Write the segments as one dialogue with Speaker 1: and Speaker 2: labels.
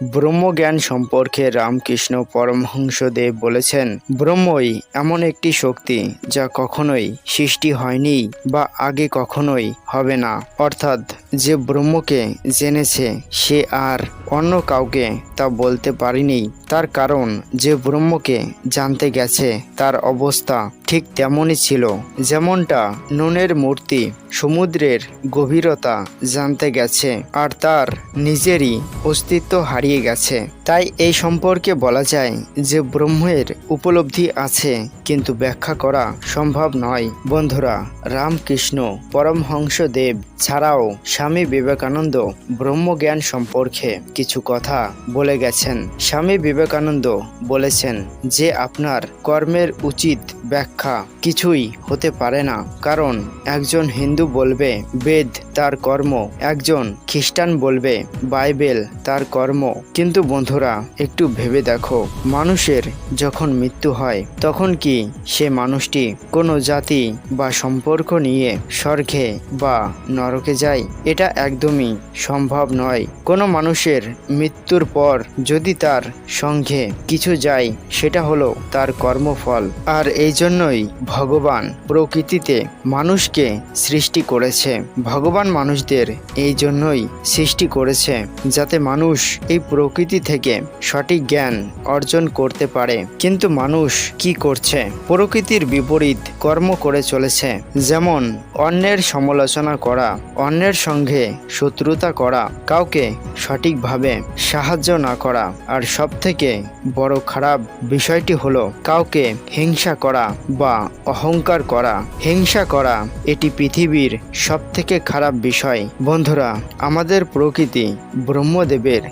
Speaker 1: ব্রহ্মজ্ঞান সম্পর্কে রামকৃষ্ণ পরমহংসদেব বলেছেন, ব্রহ্মই এমন একটি শক্তি যা কখনোই সৃষ্টি হয়নি বা আগে কখনোই হবে না। অর্থাৎ যে ব্রহ্মকে জেনেছে, সে আর অন্য কাউকে তা বলতে পারেনি। তার কারণ যে ব্রহ্মকে জানতে গেছে, তার অবস্থা ঠিক তেমনই ছিল। যেমনটা নুনের মূর্তি সমুদ্রের গভীরতা জানতে গেছে, আর তার নিজেরই অস্তিত্ব হারিয়ে গেছে। তাই এই সম্পর্কে বলা যায় যে ব্রহ্মের উপলব্ধি আছে, কিন্তু ব্যাখ্যা করা সম্ভব নয়। বন্ধুরা, রামকৃষ্ণ পরমহংসদেব ছাড়াও স্বামী বিবেকানন্দ ব্রহ্মজ্ঞান সম্পর্কে কিছু কথা বলে গেছেন। স্বামী বিবেকানন্দ বলেছেন যে আপনার কর্মের উচিত ব্যাখ্যা কিছুই হতে পারে না, কারণ একজন হিন্দু বলবে, বেদ তার কর্ম, একজন খ্রিস্টান বলবে, বাইবেল তার কর্ম কিন্তু বন্ধুরা, একটু ভেবে দেখো। মানুষের যখন মৃত্যু হয়, তখন কি সে মানুষটি কোনো জাতি বা সম্পর্ক নিয়ে স্বর্গে বা নরকে যায়? এটা একদমই সম্ভব নয়। কোনো মানুষের মৃত্যুর পর যদি তার সঙ্গে কিছু যায়, সেটা হলো তার কর্মফল। আর এই জন্যই ভগবান প্রকৃতিতে মানুষকে সৃষ্টি করেছে। ভগবান মানুষদের এই জন্যই সৃষ্টি করেছে, যাতে মানুষ এই প্রকৃতি থেকে সঠিক জ্ঞান অর্জন করতে পারে। কিন্তু মানুষ কি করছে? প্রকৃতির বিপরীত কর্ম করে চলেছে। যেমন, অন্যের সমালোচনা করা, অন্যের সঙ্গে শত্রুতা করা, কাউকে সঠিকভাবে সাহায্য না করা, আর সব থেকে বড় খারাপ বিষয়টি হলো কাউকে হিংসা করা বা অহংকার করা। হিংসা করা, এটি পৃথিবীর সব থেকে খারাপ বিষয়। বন্ধুরা, আমাদের প্রকৃতি ব্রহ্মদেবের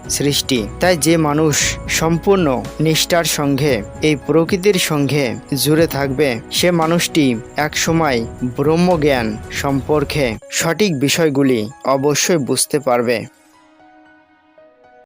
Speaker 1: সৃষ্টি। তাই যে মানুষ সম্পূর্ণ নিষ্ঠার সঙ্গে, এই প্রকৃতির সঙ্গে জুড়ে থাকবে, সে মানুষটি একসময় ব্রহ্মজ্ঞান সম্পর্কে সঠিক বিষয়গুলি অবশ্যই বুঝতে পারবে।